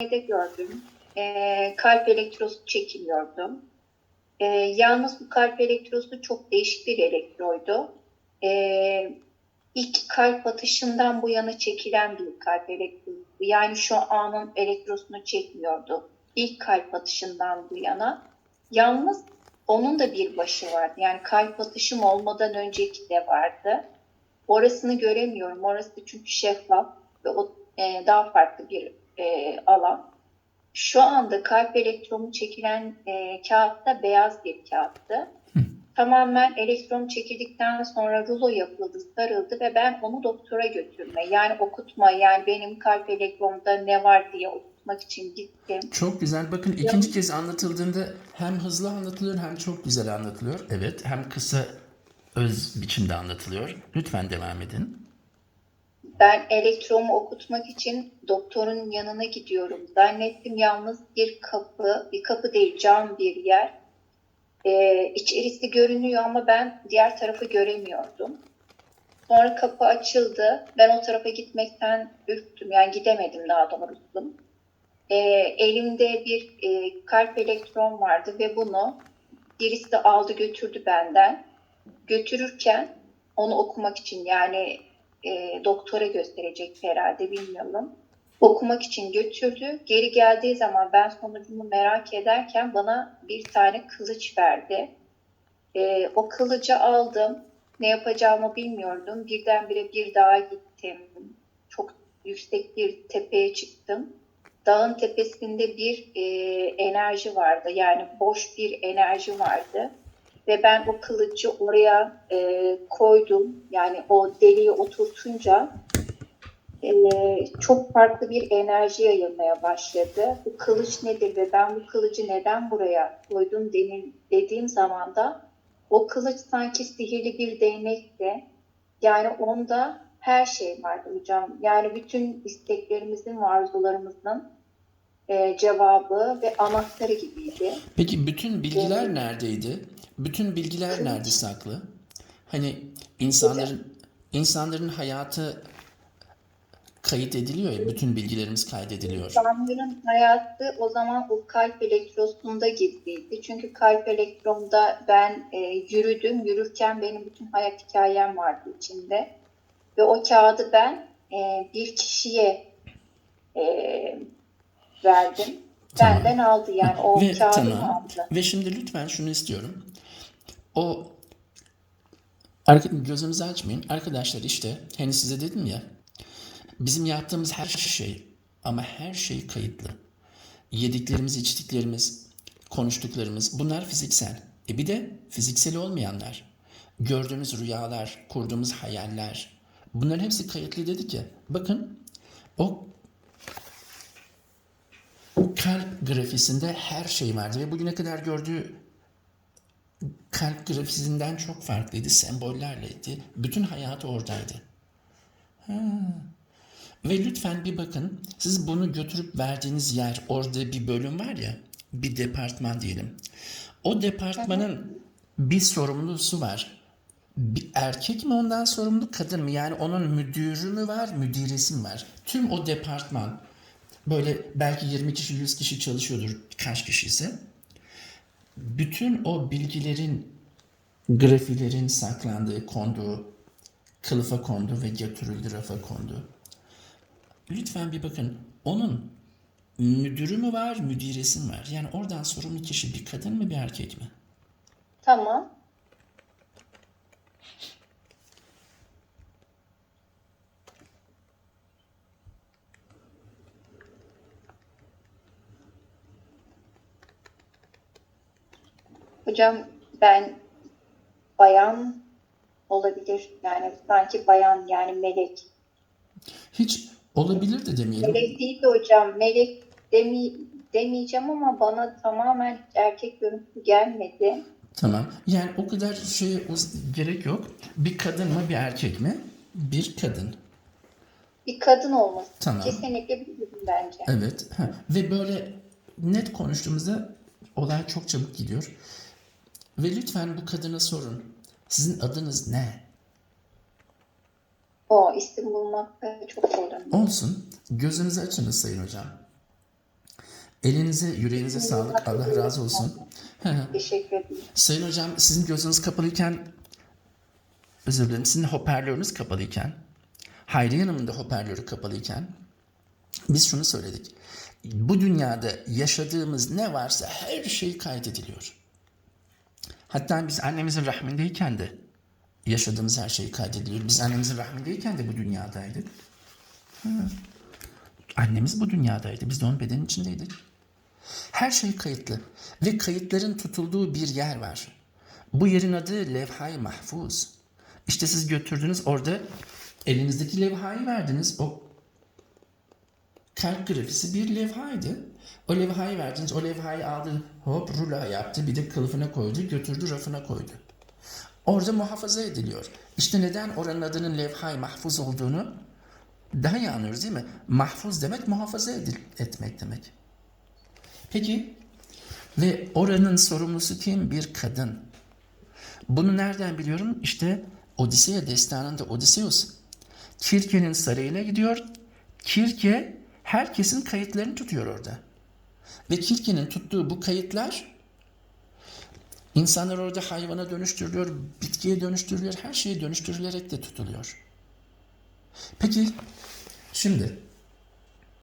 muayenede gördüm. Ee, kalp elektrosu çekiliyordum. Ee, yalnız bu kalp elektrosu çok değişik bir elektroydu. Ee, ilk kalp atışından bu yana çekilen bir kalp elektrosu. Yani şu anın elektrosunu çekmiyordu. İlk kalp atışından bu yana. Yalnız onun da bir başı vardı. Yani kalp atışım olmadan önceki de vardı. Orasını göremiyorum. Orası çünkü şeffaf ve o e, daha farklı bir e, alan. Şu anda kalp elektronu çekilen e, kağıtta beyaz bir kağıttı. Tamamen elektron çekildikten sonra rulo yapıldı, sarıldı ve ben onu doktora götürme, yani okutma, yani benim kalp elektronumda ne var diye okutmak için gittim. Çok güzel. Bakın ikinci kez anlatıldığında hem hızlı anlatılıyor hem çok güzel anlatılıyor. Evet, hem kısa öz biçimde anlatılıyor. Lütfen devam edin. Ben elektromu okutmak için doktorun yanına gidiyorum. Zannettim yalnız bir kapı, bir kapı değil cam bir yer. Ee, içerisi görünüyor ama ben diğer tarafı göremiyordum. Sonra kapı açıldı. Ben o tarafa gitmekten ürktüm. Yani gidemedim daha doğrusu. Ee, elimde bir e, kalp elektron vardı ve bunu birisi de aldı götürdü benden. Götürürken onu okumak için yani e, doktora gösterecek herhalde bilmiyorum. Okumak için götürdü. Geri geldiği zaman ben sonucumu merak ederken bana bir tane kılıç verdi. E, o kılıcı aldım. Ne yapacağımı bilmiyordum. Birdenbire bir dağa gittim. Çok yüksek bir tepeye çıktım. Dağın tepesinde bir e, enerji vardı. Yani boş bir enerji vardı ve ben o kılıcı oraya e, koydum. Yani o deliğe oturtunca e, çok farklı bir enerji yayılmaya başladı. Bu kılıç nedir ve ben bu kılıcı neden buraya koydum denil, dediğim zaman da o kılıç sanki sihirli bir değnekti. Yani onda her şey vardı hocam. Yani bütün isteklerimizin arzularımızın e, cevabı ve anahtarı gibiydi. Peki bütün bilgiler neredeydi? Bütün bilgiler nerede saklı? Hani insanların insanların hayatı kayıt ediliyor ya, bütün bilgilerimiz kaydediliyor. İnsanların hayatı o zaman o kalp elektrosunda gizliydi. Çünkü kalp elektronda ben e, yürüdüm. Yürürken benim bütün hayat hikayem vardı içinde. Ve o kağıdı ben e, bir kişiye e, verdim. Tamam. Benden aldı yani o Ve tamam. aldı. Ve şimdi lütfen şunu istiyorum. O Arka, gözünüzü açmayın. Arkadaşlar işte hani size dedim ya bizim yaptığımız her şey ama her şey kayıtlı. Yediklerimiz, içtiklerimiz, konuştuklarımız bunlar fiziksel. E bir de fiziksel olmayanlar. Gördüğümüz rüyalar, kurduğumuz hayaller. Bunların hepsi kayıtlı dedik ya. Bakın o kalp grafisinde her şey vardı ve bugüne kadar gördüğü kalp grafisinden çok farklıydı, sembollerleydi. Bütün hayatı oradaydı. Ha. Ve lütfen bir bakın, siz bunu götürüp verdiğiniz yer, orada bir bölüm var ya, bir departman diyelim. O departmanın bir sorumlusu var. Bir erkek mi ondan sorumlu, kadın mı? Yani onun müdürü mü var, müdiresi mi var? Tüm o departman, böyle belki 20 kişi, 100 kişi çalışıyordur, kaç kişi ise bütün o bilgilerin, grafilerin saklandığı, konduğu, kılıfa kondu ve götürüldü, rafa kondu. Lütfen bir bakın, onun müdürü mü var, müdiresi mi var? Yani oradan sorumlu kişi bir kadın mı, bir erkek mi? Tamam. Hocam ben bayan olabilir. Yani sanki bayan yani melek. Hiç olabilir de demeyelim. Melek değil de hocam. Melek demi, demeyeceğim ama bana tamamen erkek görüntüsü gelmedi. Tamam. Yani o kadar şey gerek yok. Bir kadın mı, bir erkek mi? Bir kadın. Bir kadın olması. Tamam. Kesinlikle bir kadın bence. Evet. Ha. Ve böyle net konuştuğumuzda olay çok çabuk gidiyor. Ve lütfen bu kadına sorun. Sizin adınız ne? O isim bulmakta çok zorlanıyorum. Olsun. Gözünüzü açınız sayın hocam. Elinize, yüreğinize sağlık. Allah razı olsun. Teşekkür ederim. Sayın hocam sizin gözünüz kapalıyken özür dilerim sizin hoparlörünüz kapalıyken Hayriye Hanım'ın da hoparlörü kapalıyken biz şunu söyledik. Bu dünyada yaşadığımız ne varsa her şey kaydediliyor. Hatta biz annemizin rahmindeyken de yaşadığımız her şey kaydediliyor. Biz annemizin rahmindeyken de bu dünyadaydık. Hı. Annemiz bu dünyadaydı. Biz de onun bedenin içindeydik. Her şey kayıtlı ve kayıtların tutulduğu bir yer var. Bu yerin adı levha-i mahfuz. İşte siz götürdünüz orada elinizdeki levhayı verdiniz. O kalp grafisi bir levhaydı. O levhayı verdiniz. O levhayı aldı hop rulo yaptı. Bir de kılıfına koydu götürdü rafına koydu. Orada muhafaza ediliyor. İşte neden oranın adının levha-i mahfuz olduğunu daha iyi anlıyoruz değil mi? Mahfuz demek muhafaza edil- etmek demek. Peki ve oranın sorumlusu kim? Bir kadın. Bunu nereden biliyorum? İşte Odiseya destanında Odysseus Kirke'nin sarayına gidiyor. Kirke herkesin kayıtlarını tutuyor orada. Ve Kirke'nin tuttuğu bu kayıtlar insanlar orada hayvana dönüştürülüyor, bitkiye dönüştürülüyor, her şeye dönüştürülerek de tutuluyor. Peki şimdi